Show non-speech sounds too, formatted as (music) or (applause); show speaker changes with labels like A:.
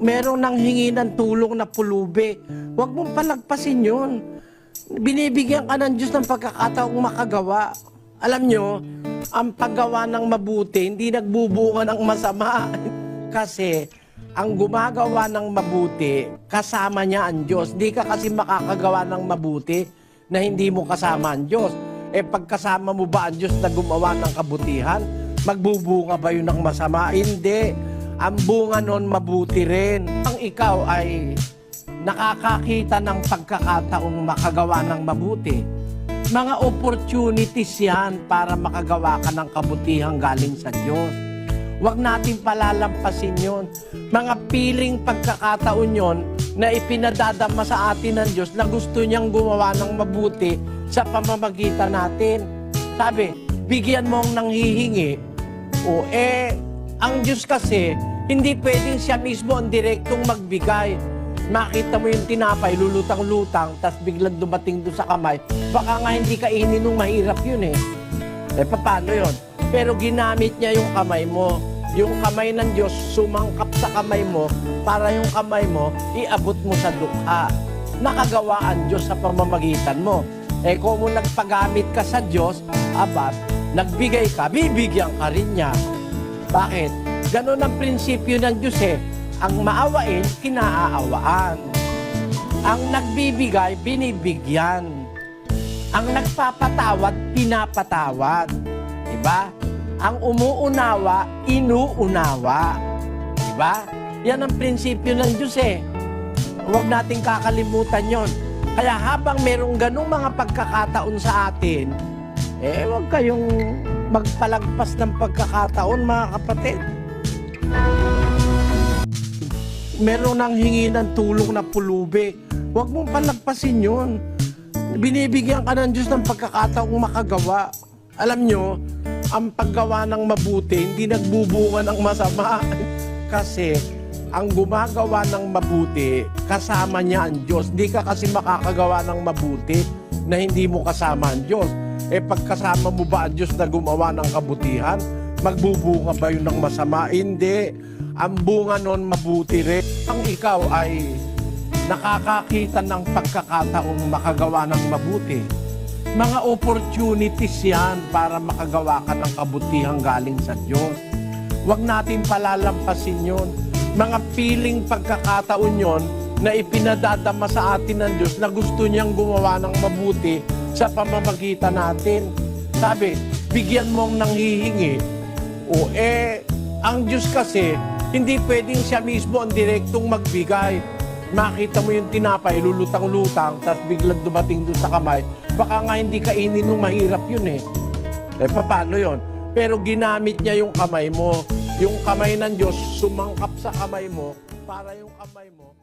A: merong nang hingi ng tulong na pulubi. Huwag mong palagpasin yun. Binibigyan ka ng Diyos ng pagkakataong makagawa. Alam nyo, ang paggawa ng mabuti, hindi nagbubunga ng masama. (laughs) kasi, ang gumagawa ng mabuti, kasama niya ang Diyos. Di ka kasi makakagawa ng mabuti na hindi mo kasama ang Diyos. Eh pagkasama mo ba ang Diyos na gumawa ng kabutihan, magbubunga ba yun ng masama? Hindi. Ang bunga nun mabuti rin. Ang ikaw ay nakakakita ng pagkakataong makagawa ng mabuti. Mga opportunities yan para makagawa ka ng kabutihang galing sa Diyos. Huwag natin palalampasin yon. Mga piling pagkakataon yon na ipinadadama sa atin ng Diyos na gusto niyang gumawa ng mabuti sa pamamagitan natin. Sabi, bigyan mo ang nanghihingi. O eh, ang Diyos kasi, hindi pwedeng siya mismo ang direktong magbigay. Makita mo yung tinapay, lulutang-lutang, tas biglang dumating doon sa kamay. Baka nga hindi kainin nung mahirap yun eh. Eh, paano yun? Pero ginamit niya yung kamay mo. Yung kamay ng Diyos sumangkap sa kamay mo para yung kamay mo iabot mo sa dukha. Nakagawa ang Diyos sa pamamagitan mo. Eh kung nagpagamit ka sa Diyos, abat, nagbigay ka, bibigyan ka rin niya. Bakit? Ganon ang prinsipyo ng Diyos eh. Ang maawain, kinaaawaan. Ang nagbibigay, binibigyan. Ang nagpapatawad, pinapatawad. Diba? Ang umuunawa, inuunawa. Diba? Yan ang prinsipyo ng Diyos eh. Huwag nating kakalimutan yon. Kaya habang merong ganong mga pagkakataon sa atin, eh huwag kayong magpalagpas ng pagkakataon mga kapatid. Meron nang hingi ng tulong na pulubi. Huwag mong palagpasin yun. Binibigyan ka ng Diyos ng pagkakataong makagawa. Alam nyo, ang paggawa ng mabuti, hindi nagbubunga ng masama. (laughs) Kasi, ang gumagawa ng mabuti, kasama niya ang Diyos. Hindi ka kasi makakagawa ng mabuti na hindi mo kasama ang Diyos. Eh pagkasama mo ba ang Diyos na gumawa ng kabutihan, magbubunga ba yun ng masama? Hindi. Ang bunga nun mabuti rin. Ang ikaw ay nakakakita ng pagkakataong makagawa ng mabuti. Mga opportunities yan para makagawa ka ng kabutihang galing sa Diyos. Huwag natin palalampasin yon. Mga piling pagkakataon yon na ipinadadama sa atin ng Diyos na gusto niyang gumawa ng mabuti sa pamamagitan natin. Sabi, bigyan mo ang nanghihingi. O eh, ang Diyos kasi, hindi pwedeng siya mismo ang direktong magbigay. Makita mo yung tinapay, lulutang-lutang, tapos biglang dumating doon sa kamay. Baka nga hindi kainin nung mahirap yun eh. Eh, paano yon? Pero ginamit niya yung kamay mo. Yung kamay ng Diyos sumangkap sa kamay mo para yung kamay mo